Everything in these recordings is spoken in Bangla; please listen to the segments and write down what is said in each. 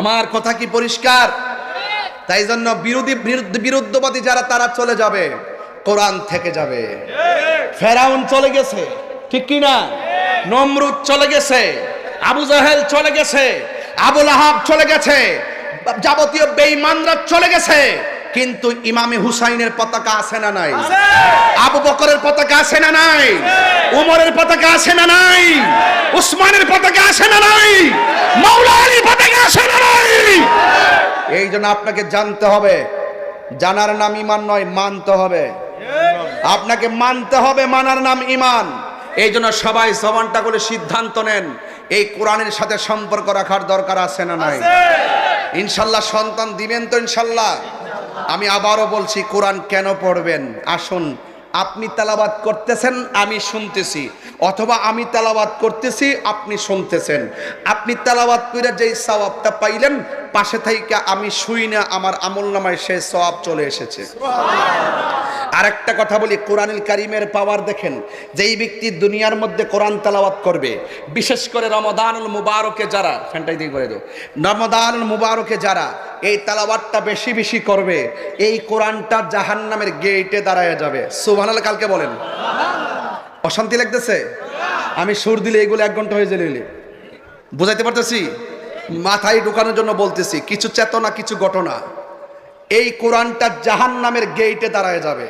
আমার কথা কি পরিষ্কার? তাই জন্য বিরোধী বিরুদ্ধ- বিরুদ্ধবাদী যারা, তারা চলে যাবে। কোরআন থেকে যাবে। ফেরাউন চলে গেছে। ঠিক কি না? নমরুদ চলে গেছে। আবু জাহেল চলে গেছে। আবুল আহাব চলে গেছে। যাবতীয় বেঈমানরা চলে গেছে। কিন্তু ইমামে হুসাইনের পতাকা আছে না নাই? আবু বকরের পতাকা আছে না নাই? উমরের পতাকা আছে না নাই? উসমানের পতাকা আছে না নাই? মাওলা আলীর পতাকা আছে না নাই? এই জন্য আপনাকে জানতে হবে জানার নাম ইমান নয় মানতে হবে। আপনাকে মানতে হবে মানার নাম ইমান। এই জন্য সবাই জবানটা করে সিদ্ধান্ত নেন এই কোরআনের সাথে সম্পর্ক রাখার দরকার আছে না নাই? ইনশাল্লাহ সন্তান দিবেন তো ইনশাল্লাহ। আমি আবারও বলছি, কোরআন কেন পড়বেন? আসুন, আপনি তালাবাদ করতেছেন, আমি শুনতেছি। অথবা আমি তালাবাদ করতেছি, আপনি শুনতেছেন। আপনি তালাবাদ করে যেই সওয়াবটা পাইলেন পাশে থেকে আমি শুই না, আমার আমল নামায় সেই সওয়াব চলে এসেছে। আরেকটা কথা বলি, কোরআনুল কারিমের পাওয়ার দেখেন, যেই ব্যক্তি দুনিয়ার মধ্যে কোরআন তেলাওয়াত করবে, বিশেষ করে রমদানুল মুবারকে যারা, ফ্যানটাই দিয়ে করে দেও রমদানুল মুবারকে যারা, এই তেলাওয়াতটা বেশি বেশি করবে, এই কোরআনটা জাহান্নামের গেটে দাঁড়ায় যাবে। সুবহানাল্লাহ, কালকে বলেন। অশান্তি লাগতেছে? আমি সুর দিলে এগুলো এক ঘণ্টা হয়ে যাবে বুঝাইতে পারতেছি? মাথায় ঢুকানোর জন্য বলতেছি, কিছু চেতনা, কিছু ঘটনা। এই কোরআনটা জাহান নামের গেইটে দাঁড়ায় যাবে।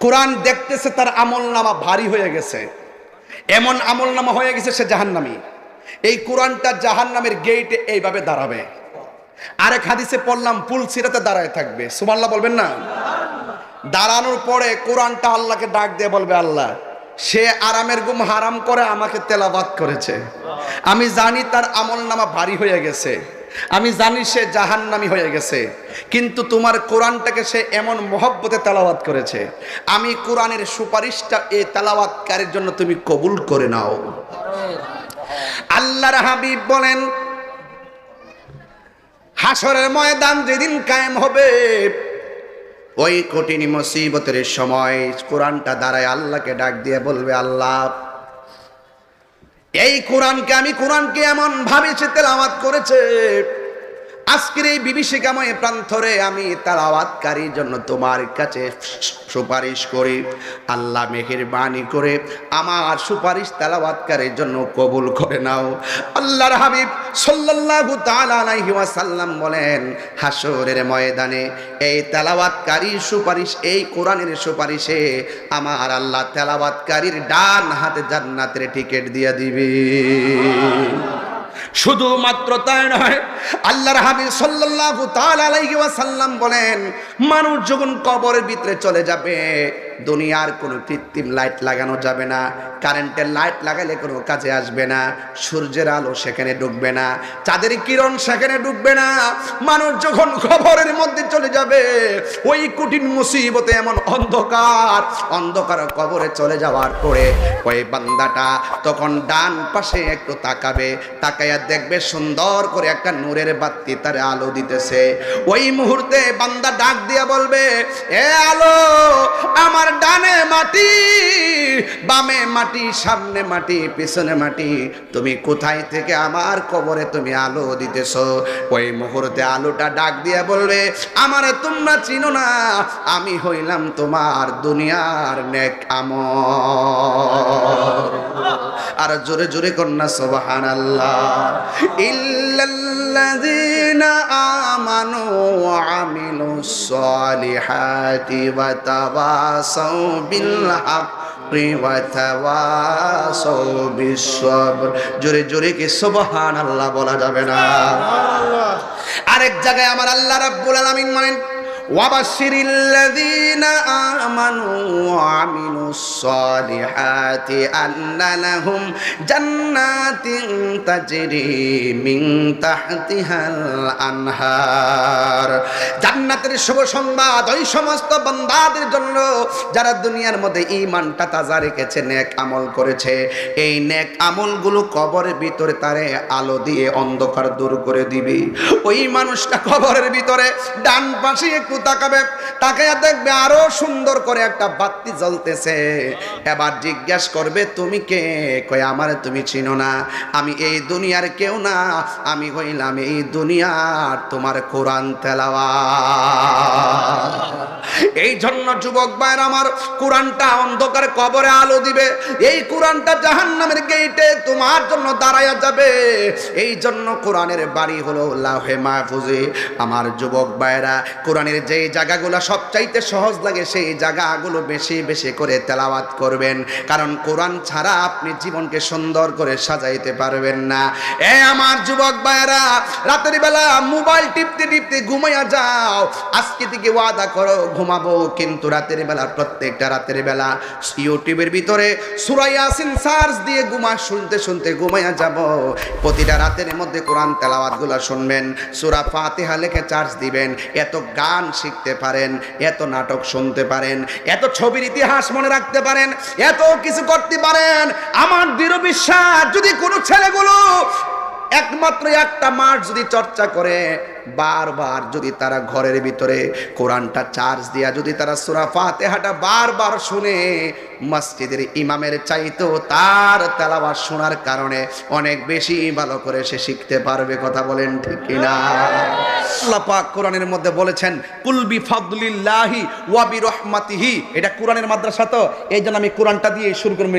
কোরআন দেখতেছে তার আমল নামা ভারী হয়ে গেছে। এমন আমল নামা হয়ে গেছে সে জাহান্নামী। এই কোরআনটা জাহান নামের গেইটে এইভাবে দাঁড়াবে। আরেক হাদিসে পড়লাম পুল সিরাতে দাঁড়ায় থাকবে। সুমাল্লাহ বলবেন না? দাঁড়ানোর পরে কোরআনটা আল্লাহকে ডাক দিয়ে বলবে, আল্লাহ সে আরামের গুম হারাম করে আমাকে তেলাবাত করেছে। আমি জানি তার আমল নামা ভারী হয়ে গেছে। আমি জানি সে জাহান্নামি হয়ে গেছে। কিন্তু তোমার কোরআনটাকে সে এমন মহব্বতে তেলাওয়াত করেছে। আমি কোরআনের সুপারিশটা এই তেলাওয়াতকারীর জন্য তুমি কবুল করে নাও। আল্লাহর হাবিব বলেন হাসরের ময়দান যেদিন কায়েম হবে ওই কঠিন মুসিবতের সময় কোরআনটা দাঁড়ায় আল্লাহকে ডাক দিয়ে বলবে, আল্লাহ, এই কোরআনকে আমি কোরআনকে এমন ভাবে সে তেলাওয়াত করেছে আজকের এই বিভীষিকাময় প্রান্তরে আমি তালাওয়াতকারীর জন্য তোমার কাছে সুপারিশ করি। আল্লাহ মেহের বাণী করে আমার সুপারিশ তেলাওয়াতকারীর জন্য কবুল করে নাও। আল্লাহর হাবিব সাল্লাল্লাহু তাআলা আলাইহি ওয়াসাল্লাম বলেন হাসরের ময়দানে এই তেলাওয়াতকারীর সুপারিশ, এই কোরআনের সুপারিশে আমার আল্লাহ তেলাওয়াতকারীর ডান হাতে জান্নাতের টিকিট দিয়ে দিবে। শুধুমাত্র তাই নয় আল্লাহ হাবিব সাল্লাহ তাআলা আলাইহি ওয়াসাল্লাম বলেন, মানুষ যখন কবরের ভিতরে চলে যাবে দুনিয়ার কোনো কৃত্রিম লাইট লাগানো যাবে না কারেন্টের লাইট লাগালে কোনো কাজে আসবে না, সূর্যের আলো সেখানে ঢুকবে না, চাঁদের কিরণ সেখানে ঢুকবে না, মানুষ যখন কবরের মধ্যে চলে যাবে, ওই কঠিন মুসিবতে এমন অন্ধকার অন্ধকার কবরে চলে যাওয়ার পরে ওই বান্দাটা তখন ডান পাশে একটু তাকাবে তাকাইয়া দেখবে সুন্দর করে একটা নূরের বাতি তার আলো দিতেছে। ওই মুহূর্তে বান্দা ডাক দিয়া বলবে, এ আলো, আমার ডানে মাটি, বামে মাটি, সামনে মাটি, পিছনে মাটি। তুমি কোথায় থেকে আমার কবরে তুমি আলো দিতেছ? ওই মুহূর্তে আলোটা ডাক দিয়া বলবে, আমারে তোমরা চিনো না, আমি হইলাম তোমার দুনিয়ার নেক আমল। আর জোরে জোরে কন্যা সোবাহান আল্লাহ ইল্লাল্লাযীনা আমানু وعملوا الصالحات وتواصوا بالحق জোরে জোরে কি সুবহানাল্লাহ বলা যাবে না? আরেক জায়গায় আমার আল্লাহ রাব্বুল আলামিন বলেন وبشر الذين آمنوا وعملوا الصالحات أن لهم جنات تجري من تحتها الأنهار জান্নাতের শুভ সংবাদ ওই সমস্ত বান্দাদের জন্য যারা দুনিয়ার মধ্যে ইমানটা তাজা রেখেছে নেক আমল করেছে এই নেক আমলগুলো কবরের ভিতরে তারে আলো দিয়ে অন্ধকার দূর করে দিবি ওই মানুষটা কবরের ভিতরে ডান পাশে একটু তাকাবে তাকাইয়া দেখবে আরও সুন্দর করে একটা বাতি জ্বলতেছে। এবার জিজ্ঞাসা করবে, তুমি কে? কয়, আমার তুমি চিনো না। আমি এই দুনিয়ার কেউ না। আমি হইলাম এই দুনিয়ার তোমার কোরআন তেলাওয়া এই জন্য যুবক ভাইয়ের আমার, কোরআনটা অন্ধকার কবরে আলো দিবে। এই কোরআনটা জাহান্নামের গেটে তোমার জন্য দাঁড়ায়া যাবে। এই জন্য কোরআনের বাড়ি হলো লাহে মাহফুজে। আমার যুবক ভাইয়েরা, কোরআনের যেই জায়গাগুলো সবচাইতে সহজ লাগে, সেই জায়গাগুলো বেশি বেশি করে তেলাওয়াত করবেন। কারণ কোরআন ছাড়া আপনি জীবনকে সুন্দর করে সাজাইতে পারবেন না। এ আমার যুবক ভাইয়েরা, রাতের বেলা মোবাইল টিপতে টিপতে ঘুমাইয়া যাও। আজকে থেকে ওয়াদা করো, ঘুমাবো। কিন্তু রাতের বেলা, প্রত্যেকটা রাতের বেলা ইউটিউবের ভিতরে সুরাই আসিন সার্চ দিয়ে ঘুমা, শুনতে শুনতে ঘুমাইয়া যাব। প্রতিটা রাতের মধ্যে কোরআন তেলাওয়াতগুলা শুনবেন। সুরা ফাতিহা লেখে চার্জ দিবেন। এত গান শিখতে পারেন, এত নাটক শুনতে পারেন, এত ছবির ইতিহাস মনে রাখতে পারেন, এত কিছু করতে পারেন। আমার দৃঢ় বিশ্বাস, যদি কোনো ছেলেগুলো একমাত্র একটা মাঠ যদি চর্চা করে বারবার যদি তারা ঘরের ভিতরে কোরআনটা চার্জ দিয়া যদি তারা সুরা ফাতেহাটা বারবার শুনে, মসজিদের ইমামের চাইতো তার তেলাওয়াত শোনার কারণে অনেক বেশি ভালো করে সে শিখতে পারবে, কথা বলেন ঠিক কিনা? আল্লাহ কোরআনের মধ্যে বলেছেন কুলবি ফাদলিল্লাহি ওয়া বিরহমাতিহি। এটা কোরআনের মাদ্রাসা তো, এই জন্য আমি কোরআনটা দিয়ে শুরু করব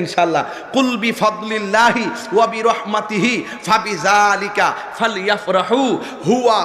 কুলবি ফাদলিল্লাহি ওয়া বিরহমাতিহি ফাবিজালিকা ফালইয়াফরাহু হুয়া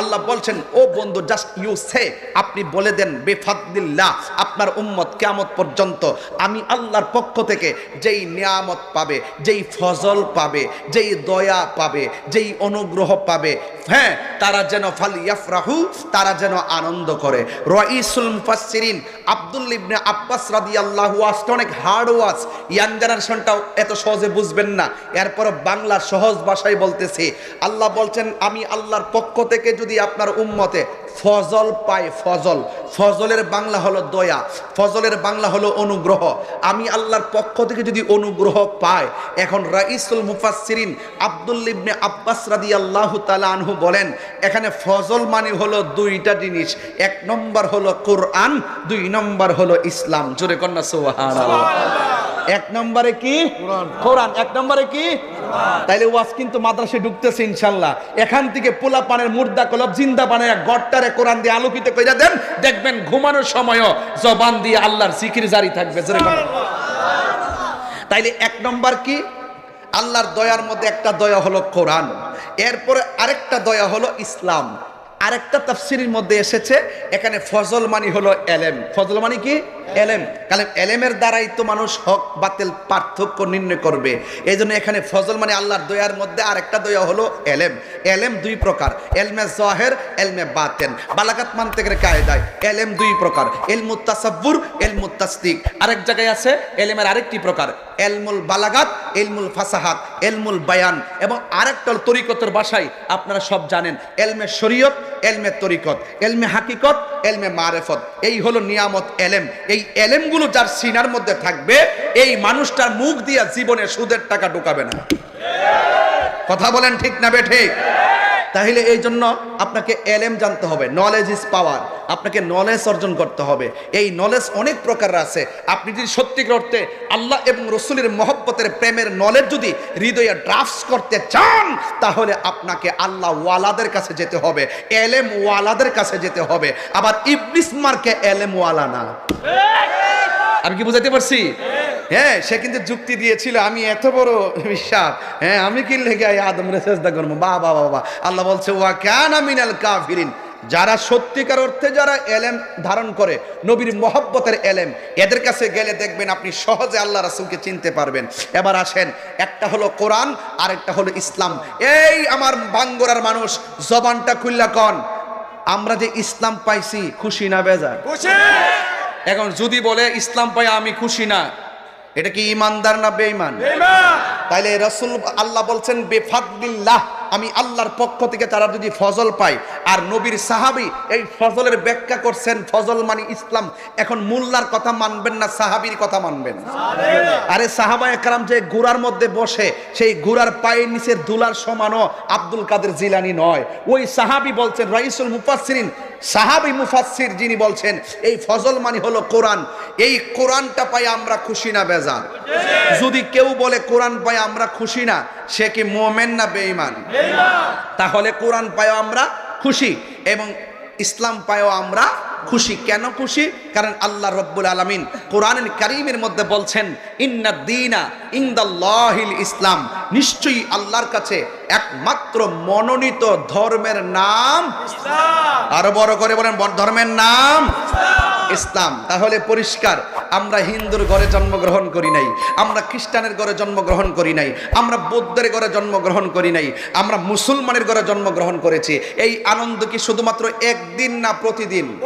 আল্লাহ বলছেন, ও বন্ধু জাস্ট ইউ সে আপনি বলে দেন, বেফাদলিল্লাহ, আপনার উম্মত কিয়ামত পর্যন্ত আমি আল্লাহর পক্ষ থেকে যেই নিয়ামত পাবে, যেই ফজল পাবে, যেই দয়া পাবে, যেই অনুগ্রহ পাবে হ্যাঁ তারা যেন ফাল ইয়াফরাহু তারা যেন আনন্দ করে। রইসুল মুফাসসিরিন, আব্দুল ইবনে আব্বাস রাদিয়াল্লাহু আনহু অনেক হার্ড ওয়াজ ইয়াং জেনারেশনটাও এত সহজে বুঝবেন না। এরপর বাংলা সহজ ভাষায় বলতেছি। আল্লাহ বলছেন, আমি আল্লাহর পক্ষ থেকে যদি আপনার উম্মতে ফজল পায় ফজল। ফজলের বাংলা হলো দয়া, ফজলের বাংলা হলো অনুগ্রহ। আমি আল্লাহর পক্ষ থেকে যদি অনুগ্রহ পায় এখন রাইসুল মুফাসসিরিন আব্দুল ইবনে আব্বাস রাদিয়াল্লাহু তাআলা আনহু বলেন, এখানে ফজল মানে হলো দুইটা জিনিস। এক নম্বর হলো কোরআন, দুই নম্বর হলো ইসলাম। জোরে কন্যা সুবহানাল্লাহ। এক নম্বরে কি? কোরআন। এক নম্বরে কি? তাইলে ওয়াজ কিন্তু মাদ্রাসে ঢুকতেছে ইনশাল্লাহ। এখান থেকে পোলা পানের মুর্দা কলব জিন্দা পানের এক গট্টারে কোরআন দিয়ে আলোকিত করে দেন। দেখবেন ঘুমানোর সময়ও জবান দিয়ে আল্লাহর জিকির জারি থাকবে। তাইলে এক নম্বর কি? আল্লাহর দয়ার মধ্যে একটা দয়া হলো কোরআন। এরপরে আরেকটা দয়া হলো ইসলাম। আরেকটা তাফসিরের মধ্যে এসেছে এখানে ফজল মানি হলো এলেম। ফজল মানি কি? এলেম কারণ এলেমের দ্বারাই তো মানুষ হক, বাতিল, পার্থক্য নির্ণয় করবে। এই এখানে ফজল মানে আল্লাহর দয়ার মধ্যে আরেকটা দয়া হলো এলেম। এলেম দুই প্রকার, এলমে জহের, এলমে বাতেন বালাকাত মানতে গেলে কায়দায় এলেম দুই প্রকার এলমুত তাসাব্বুর এলমুত তাসদিক। আরেক জায়গায় আছে এলেমের আরেকটি প্রকার, এলমুল বালাগাত, এলমুল ফাসাহাত, এলমুল বায়ান। এবং আরেকটা তরিকতের ভাষায় আপনারা সব জানেন, এলমে শরীয়ত, এলমে তরিকত, এলমে হাকিকত, এলমে মারেফত। এই হলো নিয়ামত এলেম, এই এলেমগুলো যার সিনার মধ্যে থাকবে, এই মানুষটার মুখ দিয়ে জীবনে সুদের টাকা ঢুকাবে না। কথা বলেন ঠিক না বে ঠিক? তাহলে এই জন্য আপনাকে এলেম জানতে হবে নলেজ ইজ পাওয়ার আপনাকে নলেজ অর্জন করতে হবে। এই নলেজ অনেক প্রকার আছে। আপনি যদি সত্যিকার অর্থে আল্লাহ এবং রসুলের মহব্বতের প্রেমের নলেজ যদি হৃদয়ে ড্রাফটস করতে চান তাহলে আপনাকে আল্লাহ ওয়ালাদের কাছে যেতে হবে এলেম ওয়ালাদের কাছে যেতে হবে। আবার ইবলিস মার্কে এলেম ওয়ালা না। আমি কি বুঝাতে পারছি? হ্যাঁ সে কিন্তু যুক্তি দিয়েছিল আমি এত বড় বিশ্বাস হ্যাঁ আমি কি লেগে আদম চেষ্টা করব। বা বা বাবা আল্লাহ বলছে ওয়া কেন আমিনাল কাফিরিন। যারা সত্যিকার অর্থে যারা এলেম ধারণ করে নবীর মহব্বতের এলেম এদের কাছে গেলে দেখবেন আপনি সহজে আল্লাহ রাসুলকে চিনতে পারবেন। এবার আসেন একটা হলো কোরআন আর একটা হলো ইসলাম। এই আমার বাঙ্গরার মানুষ জবানটা খুললা কন আমরা যে ইসলাম পাইছি খুশি না বেজার? এখন যদি বলে ইসলাম পাই আমি খুশি না। এটা কি ইমানদার না বেঈমান? তাইলে রসুল আল্লাহ বলছেন বেফাদিল্লাহ আমি আল্লাহর পক্ষ থেকে তারা যদি ফজল পায়, আর নবীর সাহাবি এই ফজলের ব্যাখ্যা করছেন, ফজল মানে ইসলাম, এখন মোল্লার কথা মানবেন না, সাহাবির কথা মানবেন। আরে সাহাবা একরাম যে গুড়ার মধ্যে বসে, সেই গুড়ার পায়ের নিচের দুলার সমানও আব্দুল কাদের জিলানি নয়। ওই সাহাবি বলছেন, রাইসুল মুফাসসিরিন, সাহাবি মুফাসসির যিনি বলছেন, এই ফজল মানে হলো কোরআন। এই কোরআনটা পাই আমরা খুশি না বেজান যদি কেউ বলে কোরআন পাই আমরা খুশি না সে কি মোমেন না বেঈমান? তাহলে কোরআন পায় আমরা খুশি এবং ইসলাম পায়ও আমরা খুশি। কেন খুশি? কারণ আল্লাহ রব্বুল আলমিন কোরআন করিমের মধ্যে বলছেন ইন্না দিনা ইন্দাল্লাহিল ইসলাম। নিশ্চয়ই আল্লাহর কাছে একমাত্র মনোনীত ধর্মের নাম আরও বড় করে বলেন ধর্মের নাম ইসলাম। তাহলে পরিষ্কার আমরা হিন্দুর ঘরে জন্মগ্রহণ করি নাই আমরা খ্রিস্টানের ঘরে জন্মগ্রহণ করি নাই আমরা বৌদ্ধের ঘরে জন্মগ্রহণ করি নাই আমরা মুসলমানের ঘরে জন্মগ্রহণ করেছি। এই আনন্দ কি শুধুমাত্র একদিন না প্রতিদিন?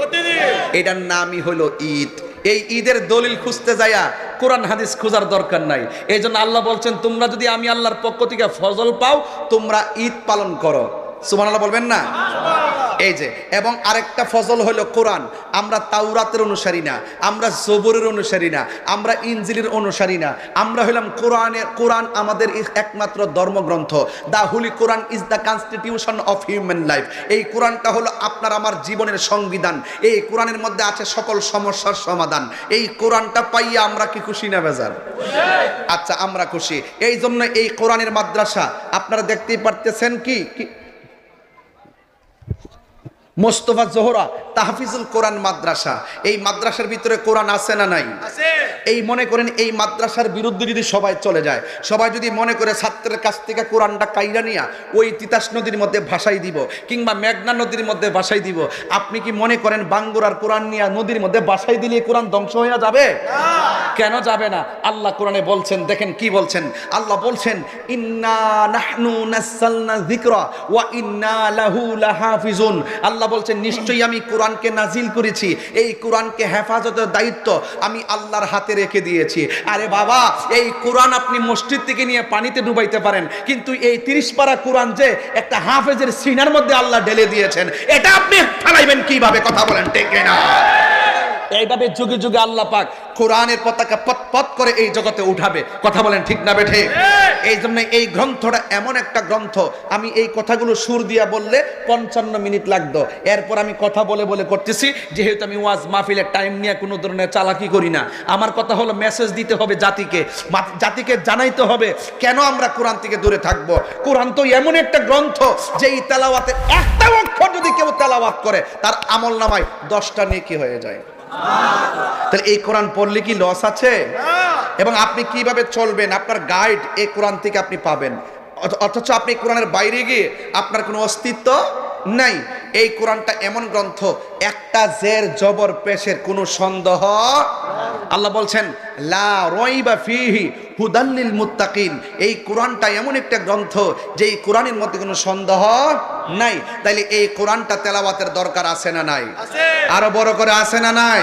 এটার নামই হলো ঈদ। এই ঈদের দলিল খুঁজতে যায়া কোরআন হাদিস খোঁজার দরকার নাই। এই জন্য আল্লাহ বলছেন, তোমরা যদি আমি আল্লাহর পক্ষ থেকে ফজল পাও, তোমরা ঈদ পালন করো। সুবহানাল্লাহ বলবেন না? এই যে, এবং আরেকটা ফজল হলো কোরআন। আমরা তাওরাতের অনুসারী না, আমরা জবরের অনুসারী না, আমরা ইনজিলের অনুসারী না। আমরা হইলাম কোরআনের, কোরআন আমাদের একমাত্র ধর্মগ্রন্থ। The holy Quran is the constitution of human life. এই কোরআনটা হলো আপনার আমার জীবনের সংবিধান। এই কোরআনের মধ্যে আছে সকল সমস্যার সমাধান। এই কোরআনটা পাইয়া আমরা কি খুশি না বেজার? আচ্ছা আমরা খুশি। এই জন্য এই কোরআনের মাদ্রাসা, আপনারা দেখতেই পারতেছেন কি- মোস্তফা জোহরা তাহফিজুল কোরআন মাদ্রাসা। এই মাদ্রাসার ভিতরে কোরআন আছে না নাই? এই মনে করেন এই মাদ্রাসার বিরুদ্ধে যদি সবাই চলে যায় সবাই যদি মনে করে ছাত্রের কাছ থেকে কোরআনটা কাইরা নিয়া ওই তিতাস নদীর মধ্যে ভাসাই দিব কিংবা মেঘনা নদীর মধ্যে ভাসাই দিব আপনি কি মনে করেন বাঙ্গুরার কোরআন নিয়া নদীর মধ্যে ভাসাই দিলে কোরআন ধ্বংস হয়ে যাবে? কেন যাবে না? আল্লাহ কোরআনে বলছেন দেখেন কি বলছেন? আল্লাহ বলছেন ইন্না নাহনু নাসালনা যিকরা ওয়া ইন্না লাহু লাহাফিজুন। আল্লাহ বলছেন, নিশ্চয়ই আমি কোরআনকে নাজিল করেছি। এই কোরআনকে হেফাজতের দায়িত্ব আমি আল্লাহর হাতে রেখে দিয়েছি। আরে বাবা, এই কোরআন আপনি মসজিদ থেকে নিয়ে পানিতে ডুবাইতে পারেন, কিন্তু এই তিরিশ পারা কোরআন যে একটা হাফেজের সিনার মধ্যে আল্লাহ ঢেলে দিয়েছেন, এটা আপনি ফেলাইবেন কীভাবে? কথা বলেন টেকে না এইভাবে যুগে যুগে আল্লাহ পাক কোরআনের পতাকা পথ পথ করে এই জগতে উঠাবে। কথা বলেন ঠিক না বেঠে? এই জন্য এই গ্রন্থটা এমন একটা গ্রন্থ আমি এই কথাগুলো সুর দিয়া বললে পঞ্চান্ন মিনিট লাগতো। এরপর আমি কথা বলে বলে করতেছি যেহেতু আমি ওয়াজ মাহফিলের টাইম নিয়ে কোনো ধরনের চালাকি করি না। আমার কথা হলো মেসেজ দিতে হবে জাতিকে জাতিকে জানাইতে হবে কেন আমরা কোরআন থেকে দূরে থাকব। কোরআন তো এমন একটা গ্রন্থ যে এই তেলাওয়াতের একটা অক্ষর যদি কেউ তেলাওয়াত করে তার আমল নামায় দশটা নেকি হয়ে যায়। তাহলে এই কোরআন পড়লে কি লস আছে? এবং আপনি কীভাবে চলবেন? আপনার গাইড এই কোরআন থেকে আপনি পাবেন। অথচ আপনি কোরআনের বাইরে গিয়ে আপনার কোনো অস্তিত্ব নাই। এই কোরআনটা এমন গ্রন্থ একটা জের জবর পেশের কোনো সন্দেহ আল্লাহ বলছেন লা রইবা ফিহি হুদাল্লিল মুত্তাকিন। এই কোরআনটা এমন একটা গ্রন্থ যে এই কোরআনের মধ্যে কোনো সন্দেহ নাই। তাইলে এই কোরআনটা তেলাওয়াতের দরকার আছে না নাই? আরও বড় করে আছে না নাই?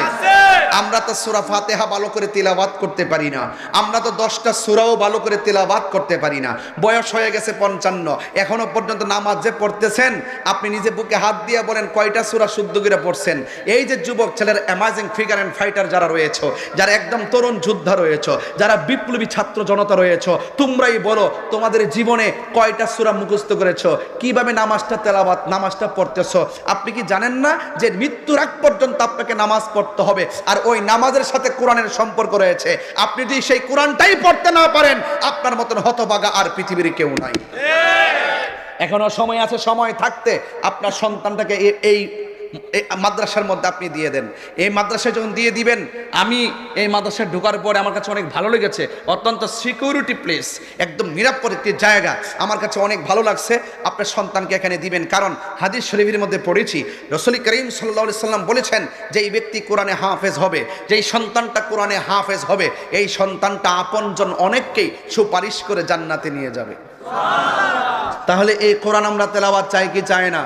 আমরা তো সুরা ফাতেহা ভালো করে তিলাবাত করতে পারি না। আমরা তো দশটা সুরাও ভালো করে তিলাবাত করতে পারি না। বয়স হয়ে গেছে পঞ্চান্ন। এখনও পর্যন্ত নামাজ যে পড়তেছেন আপনি নিজে বুকে হাত দিয়ে বলেন কয়টা সুরা শুদ্ধ করে পড়ছেন? এই যে যুবক ছেলের অ্যামাজিং ফিগার অ্যান্ড ফাইটার যারা রয়েছে যারা একদম তরুণ যোদ্ধা রয়েছে যারা বিপ্লবী ছাত্র জনতা রয়েছে তোমরাই বলো তোমাদের জীবনে কয়টা সুরা মুখস্থ করেছ? কীভাবে নামাজটা তেলাবাত নামাজটা পড়তেছো? আপনি কি জানেন না যে মৃত্যুর আগ পর্যন্ত আপনাকে নামাজ পড়তে হবে? আর ওই নামাজের সাথে কোরআনের সম্পর্ক রয়েছে। আপনি যদি সেই কোরআনটাই পড়তে না পারেন আপনার মতন হতবাগা আর পৃথিবীর কেউ নাই। এখনও সময় আছে সময় থাকতে আপনার সন্তানটাকে এই এই মাদ্রাসার মধ্যে আপনি দিয়ে দেন। এই মাদ্রাসায় যখন দিয়ে দিবেন, আমি এই মাদ্রাসায় ঢোকার পরে আমার কাছে অনেক ভালো লেগেছে। অত্যন্ত সিকিউরিটি প্লেস একদম নিরাপদ একটি জায়গা। আমার কাছে অনেক ভালো লাগছে আপনার সন্তানকে এখানে দিবেন। কারণ হাদিস শরীফের মধ্যে পড়েছি, রসুলি করিম সাল্লা সাল্লাম বলেছেন যে এই ব্যক্তি কোরআনে হাফেজ হবে, যেই সন্তানটা কোরআনে হাফেজ হবে, এই সন্তানটা আপনজন অনেককেই সুপারিশ করে জান্নাতে নিয়ে যাবে। তাহলে এই কোরআন আমরা তেলাবাদ চাই কি চায় না?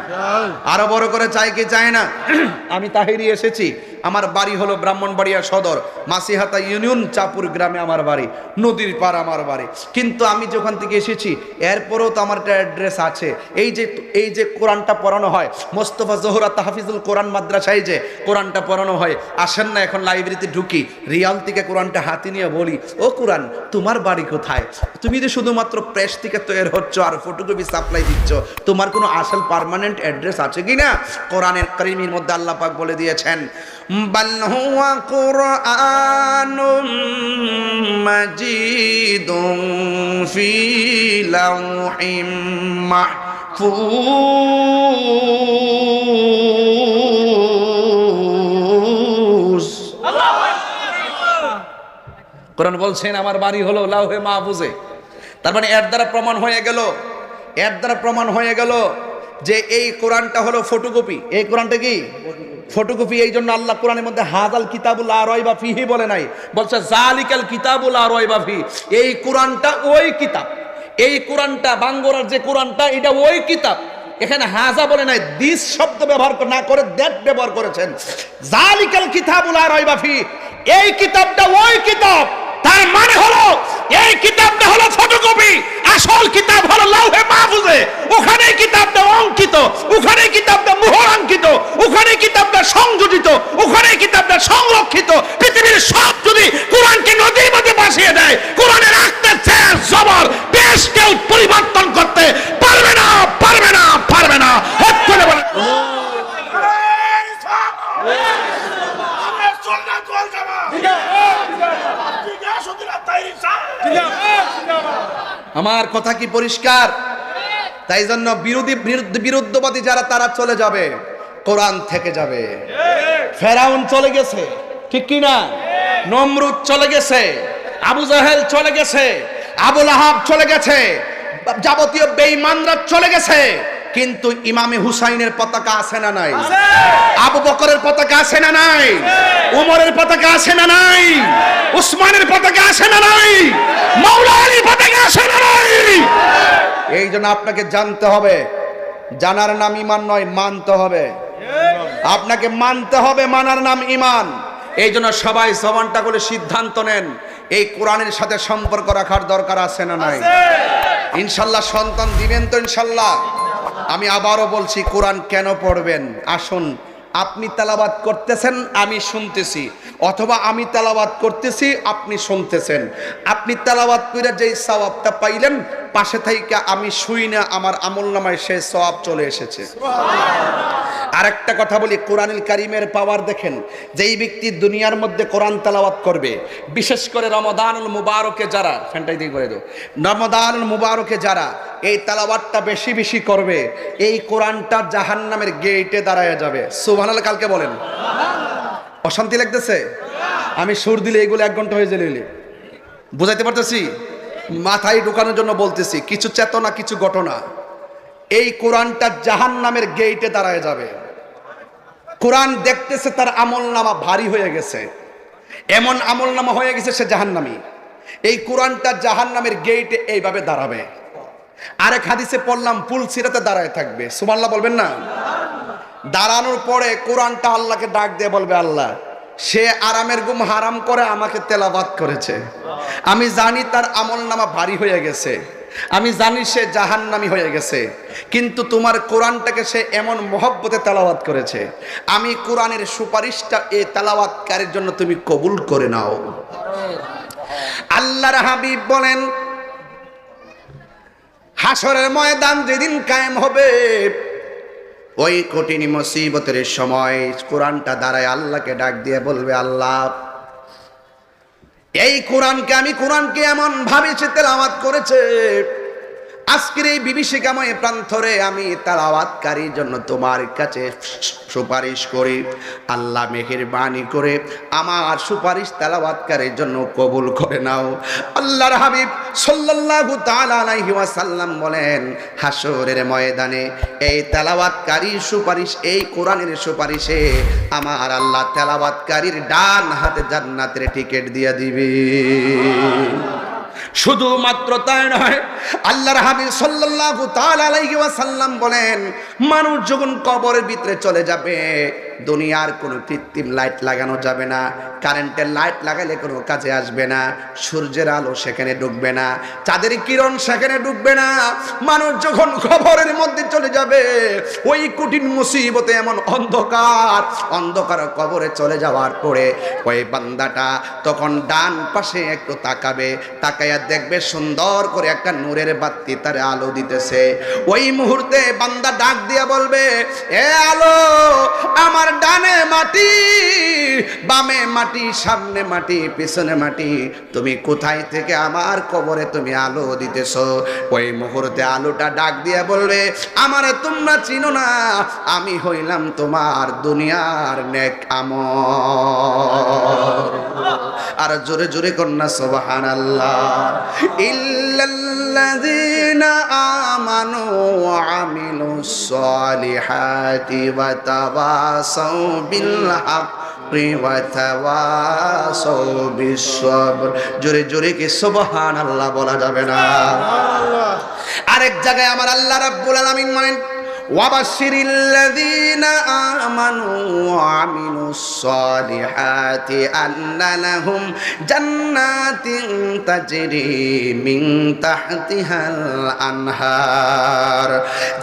আরও বড় করে চাই কি চায় না? আমি তাহিরি এসেছি। আমার বাড়ি হলো ব্রাহ্মণবাড়িয়া সদর, মাসিহাতা ইউনিয়ন, চাপুর গ্রামে আমার বাড়ি, নদীর পার আমার বাড়ি। কিন্তু আমি যখন থেকে এসেছি, এরপরেও তো আমার একটা অ্যাড্রেস আছে। এই যে এই যে কোরআনটা পড়ানো হয়, মোস্তফা জোহরা তাহাফিজুল কোরআন মাদ্রাসায় যে কোরআনটা পড়ানো হয়, আসেন না এখন লাইব্রেরিতে ঢুকি, রিয়াল থেকে কোরআনটা হাতে নিয়ে বলি, ও কোরআন, তোমার বাড়ি কোথায়? তুমি যে শুধুমাত্র প্রেস থেকে তৈরি হচ্ছ আর ফটোকপি সাপ্লাই দিচ্ছ, তোমার কোনো আসল পার্মানেন্ট অ্যাড্রেস আছে কি না কোরআনের করিমের মধ্যে আল্লাহ পাক বলে দিয়েছেন বাল হুয়া কুরআনুম মাজিদুম ফি লাউহিম মাহফুজ কোরআন বলছেন, আমার বাড়ি হলো লাউহে মাহফুজে। তার মানে এর দ্বারা প্রমাণ হয়ে গেল, এর দ্বারা প্রমাণ হয়ে গেল যে এই কোরআনটা হলো ফটোকপি। এই কোরআনটা কি? ফটোকপি এই জন্য আল্লাহ কোরআনের মধ্যে হাজাল কিতাবুল আরয় বা ফিহি বলে নাই। বলছে, জালিকাল কিতাবুল আরয় বা ফি এই কোরআনটা ওই কিতাব। এই কোরআনটা, বাঙ্গোরার যে কোরআনটা, এটা ওই কিতাব। এখানে হাজা বলে নাই, দিস শব্দ ব্যবহার না করে দ্যাট ব্যবহার করেছেন। জালিকাল কিতাবুল আরয় বা ফি এই কিতাবটা ওই কিতাব। তার মানে হলো, এই কিতাবটা হলো ফটোকপি। আসল কিতাব হলো লাউহে মাহফুজে। ওখানে কিতাবটা অঙ্কিত, ওখানে কিতাবটা মোহরাঙ্কিত, ওখানে কিতাবটা সংযোজিত, ওখানে কিতাবটা সংরক্ষিত। পৃথিবীর সব যদি কোরআনকে নদীর মধ্যে ভাসিয়ে দেয়, কোরআনের আত্মার চেয়ার জবর বেশ কেউ পরিবর্তন করতে পারবে না পারবে না পারবে না। তুলে বলে আমার কথা কি পরিষ্কার? তাই জন্য বিরোধী বিরুদ্ধ বিরুদ্ধবাদী যারা, তারা চলে যাবে। কোরআন থেকে যাবে। ফেরাউন চলে গেছে। ঠিক কি না? নমরুদ চলে গেছে। আবু জাহেল চলে গেছে। আবুল আহাব চলে গেছে। যাবতীয় বেঈমানরা চলে গেছে। কিন্তু ইমামে হুসাইনের পতাকা আছে না নাই? আবু বকরের পতাকা আছে না নাই? উমরের পতাকা আছে না নাই? উসমানের পতাকা আছে না নাই? মাওলা আলীর পতাকা আছে না নাই? এই জন্য আপনাকে জানতে হবে জানার নাম ইমান নয় মানতে হবে। আপনাকে মানতে হবে মানার নাম ইমান। এই জন্য সবাই জবানটা করে সিদ্ধান্ত নেন এই কোরআনের সাথে সম্পর্ক রাখার দরকার আছে না নাই? ইনশাল্লাহ সন্তান দিবেন তো ইনশাল্লাহ। আমি আবারও বলছি, কোরআন কেন পড়বেন? আসুন, আপনি তালাবাদ করতেছেন, আমি শুনতেছি। অথবা আমি তালাবাদ করতেছি, আপনি শুনতেছেন। আপনি তালাবাদ করে যেই সওয়াবটা পাইলেন পাশে থেকে আমি শুই না, আমার আমল নামায় সে সব চলে এসেছে। আরেকটা কথা বলি, কোরআনুল কারিমের পাওয়ার দেখেন, যেই ব্যক্তি দুনিয়ার মধ্যে কোরআন তেলাওয়াত করবে, বিশেষ করে রমদানুল মুবারকে যারা, ফ্যানটাই দিয়ে করে দেও রমদানুল মুবারকে যারা, এই তেলাওয়াতটা বেশি বেশি করবে, এই কোরআনটা জাহান্নামের গেটে দাঁড়ায় যাবে। সুবহানাল্লাহ, কালকে বলেন। অশান্তি লাগতেছে? আমি সুর দিলে এগুলো এক ঘণ্টা হয়ে যাবে বুঝাইতে পারতেছি? মাথায় ঢুকানোর জন্য বলতেছি, কিছু চেতনা, কিছু ঘটনা। এই কোরআনটা জাহান নামের গেইটে দাঁড়ায় যাবে। কোরআন দেখতেছে তার আমল নামা ভারী হয়ে গেছে। এমন আমল নামা হয়ে গেছে সে জাহান্নামী। এই কোরআনটা জাহান নামের গেইটে এইভাবে দাঁড়াবে। আরেক হাদিসে পড়লাম পুল সিরাতে দাঁড়ায় থাকবে। সুমাল্লাহ বলবেন না? দাঁড়ানোর পরে কোরআনটা আল্লাহকে ডাক দিয়ে বলবে, আল্লাহ সে আরামের গুম হারাম করে আমাকে তেলাবাত করেছে। আমি জানি তার আমল নামা ভারী হয়ে গেছে। আমি জানি সে জাহান্নামি হয়ে গেছে। কিন্তু তোমার কোরআনটাকে সে এমন মহব্বতে তেলাওয়াত করেছে। আমি কোরআনের সুপারিশটা এ তেলাওয়াতকারীর জন্য তুমি কবুল করে নাও। আল্লাহর হাবিব বলেন হাসরের ময়দান যেদিন কায়েম হবে ওই কঠিন মুসিবতের সময় কোরআনটা দাঁড়ায় আল্লাহকে ডাক দিয়ে বলবে, আল্লাহ, এই কোরআনকে আমি কোরআনকে এমন ভাবে সে করেছে আজকের এই বিভীষিকাময় প্রান্তরে আমি তেলাওয়াতকারীর জন্য তোমার কাছে সুপারিশ করি। আল্লাহ মেহের বাণী করে আমার সুপারিশ তেলাওয়াতকারীর জন্য কবুল করে নাও। আল্লাহর হাবিব সাল্লাল্লাহু তাআলা আলাইহি ওয়াসাল্লাম বলেন হাসরের ময়দানে এই তেলাওয়াতকারীর সুপারিশ, এই কোরআনের সুপারিশে আমার আল্লাহ তেলাওয়াতকারীর ডান হাতে জান্নাতের টিকিট দিয়ে দিবে। শুধুমাত্র তাই নয়, আল্লাহর হাবিব সাল্লাল্লাহু তাআলা আলাইহি ওয়াসাল্লাম বলেন, মানুষ যখন কবরের ভিতরে চলে যাবে দুনিয়ার কোনো কৃত্রিম লাইট লাগানো যাবে না কারেন্টের লাইট লাগালে কোনো কাজে আসবে না, সূর্যের আলো সেখানে ঢুকবে না, চাঁদের কিরণ সেখানে ঢুকবে না, মানুষ যখন খবরের মধ্যে চলে যাবে, ওই কঠিন মুসিবতে এমন অন্ধকার অন্ধকার কবরে চলে যাওয়ার পরে ওই বান্দাটা তখন ডান পাশে একটু তাকাবে, তাকাইয়া দেখবে সুন্দর করে একটা নূরের বাতি তার আলো দিতেছে। ওই মুহূর্তে বান্দা ডাক দিয়া বলবে, এ আলো, আমার ডানে মাটি, বামে মাটি, সামনে মাটি, পিছনে মাটি। তুমি কোথায় থেকে আমার কবরে তুমি আলো দিতেছ? ওই মুহূর্তে আলোটা ডাক দিয়া বলবে, আমারে তোমরা চিনো না, আমি হইলাম তোমার দুনিয়ার নেক আমল। আর জোরে জোরে কন্যা সোবাহান আল্লাহ ইল্লাল্লাযীনা আমানু ওয়া وعملوا الصالحات وتواصوا بالحق জোরে জোরে কি সুবহান আল্লাহ বলা যাবে না? আরেক জায়গায় আমার আল্লাহ রাব্বুল আলামিন বলেন وبشر الذين آمنوا وعملوا الصالحات أن لهم جنات تجري من تحتها الأنهار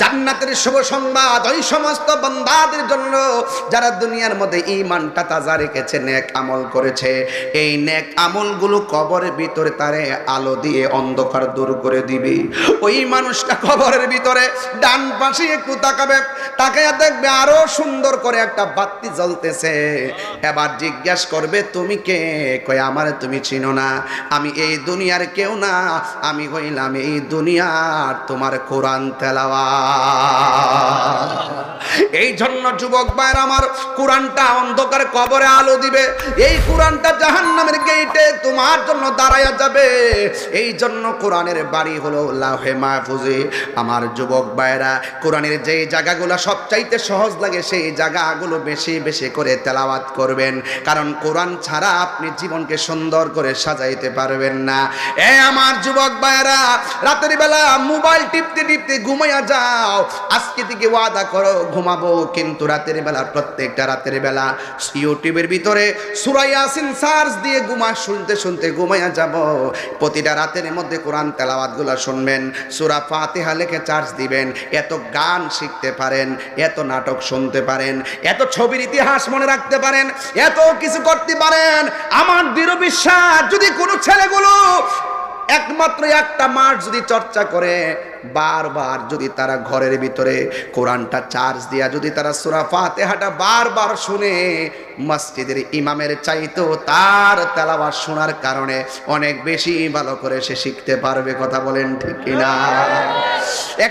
জান্নাতের শুভ সংবাদ ওই সমস্ত বান্দাদের জন্য যারা দুনিয়ার মধ্যে ঈমানটা তাজা রেখেছে নেক আমল করেছে এই নেক আমলগুলো কবরের ভিতরে তারে আলো দিয়ে অন্ধকার দূর করে দিবে ওই মানুষটা কবরের ভিতরে ডান পাশে একটু তাকাবে তাকাইয়া দেখবে আরও সুন্দর করে একটা বাতি জ্বলতেছে। এবার জিজ্ঞাসা করবে, তুমি কে? কয়, আমার তুমি চিনো না। আমি এই দুনিয়ার কেউ না। আমি হইলাম এই দুনিয়ার তোমার কোরআন তেলাওয়া এই জন্য যুবক ভাইয়ের আমার কোরআনটা অন্ধকার কবরে আলো দিবে। এই কোরআনটা জাহান্নামের গেটে তোমার জন্য দাঁড়ায়া যাবে। এই জন্য কোরআনের বাড়ি হলো লাহে মাহফুজে। আমার যুবক ভাইয়েরা, কোরআনের যে জায়গাগুলো সবচাইতে সহজ লাগে, সেই জায়গাগুলো বেশি বেশি করে তেলাওয়াত করবেন। কারণ কোরআন ছাড়া আপনি জীবনকে সুন্দর করে সাজাইতে পারবেন না। এ আমার যুবক ভাইয়েরা, রাতের বেলা মোবাইল টিপতে টিপতে ঘুমাইয়া যাও। আজকে থেকে ওয়াদা করো, ঘুমাবো। কিন্তু রাতের বেলা, প্রত্যেকটা রাতের বেলা ইউটিউবের ভিতরে সুরাই আসিন সার্চ দিয়ে ঘুমা, শুনতে শুনতে ঘুমাইয়া যাব। প্রতিটা রাতের মধ্যে কোরআন তেলাওয়াতগুলা শুনবেন। সুরা ফাতিহা লেখে চার্জ দিবেন। এত গান শিখতে পারেন, এত নাটক শুনতে পারেন, এত ছবির ইতিহাস মনে রাখতে পারেন, এত কিছু করতে পারেন। আমার দৃঢ় বিশ্বাস, যদি কোনো ছেলেগুলো একমাত্র একটা মাস যদি চর্চা করে, বারবার যদি তারা ঘরের ভিতরে কোরআনটা চার্জ দিয়া যদি তারা সুরা ফাতেহাটা বারবার শুনে, মসজিদের ইমামের চাইতেও তার তেলাওয়াত শোনার কারণে অনেক বেশি ভালো করে সে শিখতে পারবে, কথা বলেন ঠিক কিনা?